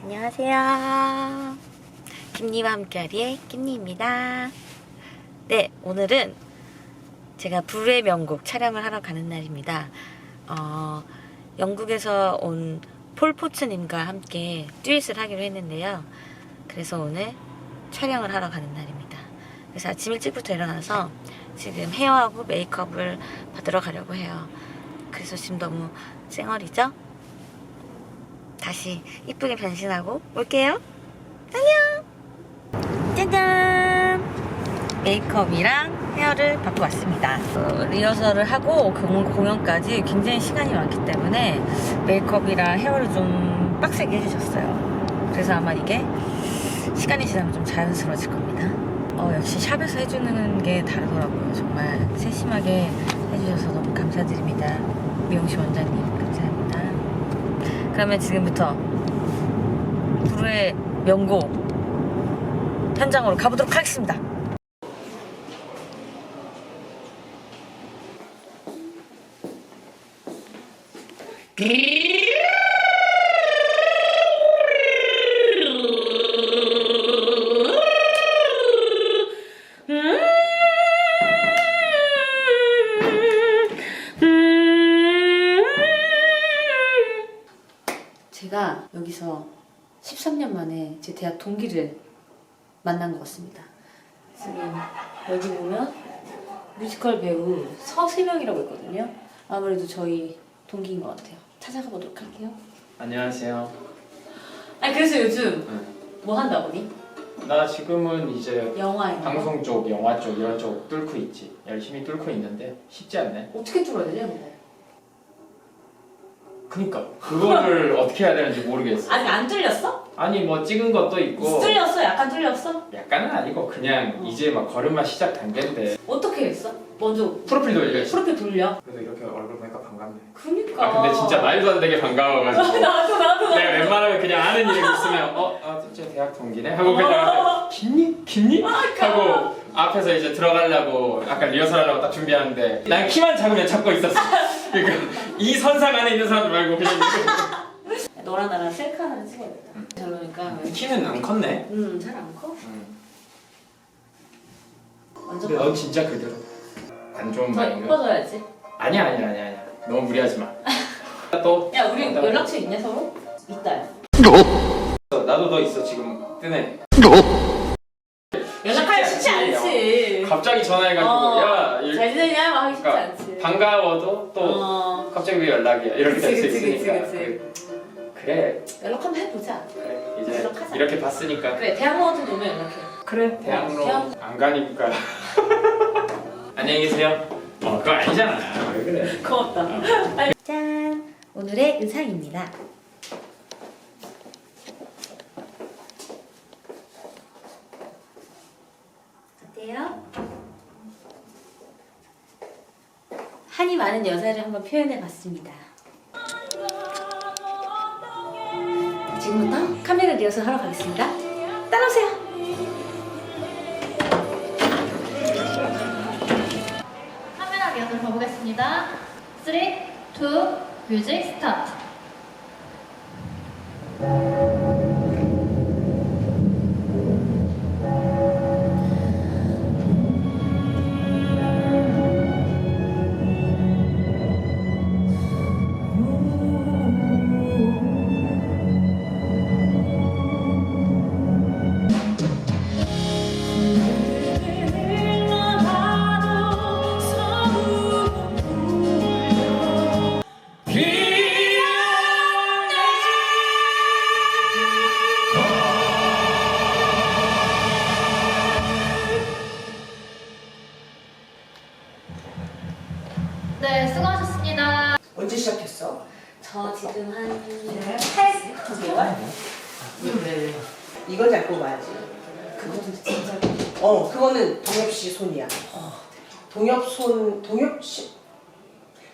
안녕하세요. 김니와 함께하리의 김니입니다. 네, 오늘은 제가 불후의 명곡 촬영을 하러 가는 날입니다. 어, 영국에서 온 폴포츠님과 함께 듀엣을 하기로 했는데요. 그래서 오늘 촬영을 하러 가는 날입니다. 그래서 아침 일찍부터 일어나서 지금 헤어하고 메이크업을 받으러 가려고 해요. 그래서 지금 너무 쌩얼이죠? 다시 이쁘게 변신하고 올게요. 안녕! 짜잔! 메이크업이랑 헤어를 받고 왔습니다. 어, 리허설을 하고 공- 공연까지 굉장히 시간이 많기 때문에 메이크업이랑 헤어를 좀 빡세게 해주셨어요. 그래서 아마 이게 시간이 지나면 좀 자연스러워질 겁니다. 어, 역시 샵에서 해주는 게 다르더라고요. 정말 세심하게 해주셔서 너무 감사드립니다. 미용실 원장님. 그러면 지금부터 불후의 명곡 현장으로 가보도록 하겠습니다. 제가 여기서 13년 만에 제 대학 동기를 만난 것 같습니다. 지금 여기 보면 뮤지컬 배우 서세명이라고 있거든요. 아무래도 저희 동기인 것 같아요. 찾아가 보도록 할게요. 안녕하세요. 아니 그래서 요즘 응. 뭐 한다 보니? 나 지금은 이제 영화 이런 거? 방송 쪽, 영화 쪽 이런 쪽 뚫고 있지. 열심히 뚫고 있는데 쉽지 않네. 어떻게 뚫어야 되냐 근데? 그니까 그거를 어떻게 해야 되는지 모르겠어. 아직 안 뚫렸어? 아니 뭐 찍은 것도 있고 뚫렸어? 약간 뚫렸어? 약간은 아니고 그냥 어. 이제 막 걸음마 시작 단계인데 어떻게 했어? 먼저 프로필 돌려야지. 프로필 돌려. 그래도 이렇게 얼굴 보니까 반갑네. 그니까. 아 근데 진짜 말도 안 되게 반가워가지고 나도 나도 내가 웬만하면 그냥 아는 이름 있으면 어? 아 진짜 대학 동기네? 하고 그냥 김니? 김니? 하고 앞에서 이제 들어가려고 아까 리허설 하려고 딱 준비하는데 난 키만 작으면 잡고 있었어 그러니까 이 선상 안에 있는 사람들 말고 그냥 이렇게 너랑 나랑 셀카 하나 찍어야겠다. 잘 노니까. 키는 안 컸네 음, 잘 안 커? 완전 근데 넌 진짜 그대로 안 좋은 더 말인가? 이뻐져야지. 아니야 아니야 아니야 아니야 너무 무리하지 마 또 야, 우리 연락처 있냐 서로? 있다. 야. 나도 너 있어 지금 뜨네 갑자기 전화해가지고 어, 야 일- 잘 지내냐? 막 하기 쉽지 그러니까 않지. 반가워도 또 어, 갑자기 왜 연락이야 이렇게 될 수 그치, 그치, 있으니까 그치, 그- 그래 연락 한번 해보자. 그래 이제 연락하자. 이렇게 봤으니까 그래, 대학로 같은 데 오면 연락해. 그래 대학로 대학- 안 가니까 안녕히 계세요 어 그거 아니잖아 왜 그래 고맙다. 짠! 오늘의 의상입니다. 어때요? 한이 많은 여자를 한번 표현해 봤습니다. 지금부터 카메라 리허설 하러 가겠습니다. 따라오세요. 카메라 리허설 가보겠습니다. 3, 2, 뮤직 스타트. 네, 수고하셨습니다. 언제 시작했어? 저 지금 한 네. 8, 9개월? 네. 이건 잘 뽑아야지. 그것도 진짜 어, 그거는 동엽 씨 손이야. 동엽 손, 동엽 씨,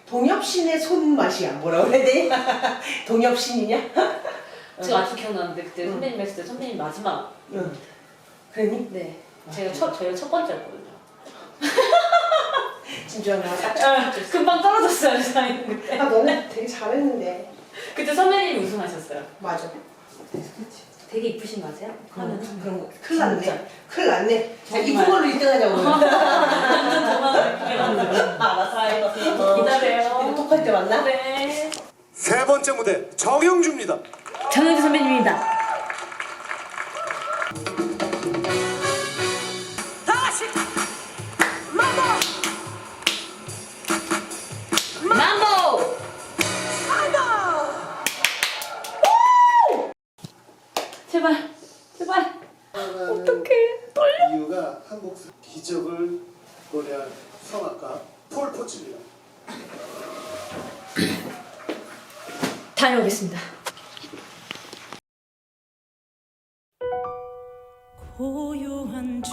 동엽 신의 손맛이야. 뭐라고 해야 돼? 동엽 신이냐? 제가 아직 기억나는데 그때 응. 선배님 했을 때 선배님 마지막 응. 그러니? 네 제가 첫 저희가 첫 번째였거든요. 진주야, 나 딱. 금방 떨어졌어요 저희는 그때. 아, 너네 되게 잘했는데. 그때 선배님이 우승하셨어요. 맞아. 되게 이쁘신 거 아세요? 그런 그런 거 큰일 났네. 진짜. 큰일 났네. 자, 정말. 이쁜 걸로 1등 하자고. 알았어 기다려요 톡할 때 만나? 네 세 번째 무대 정영주입니다. 정현주 선배님입니다 어떡해. 이유가 한국 기적을 노래한 성악가 폴 포츠입니다. 다녀오겠습니다. 고요한 저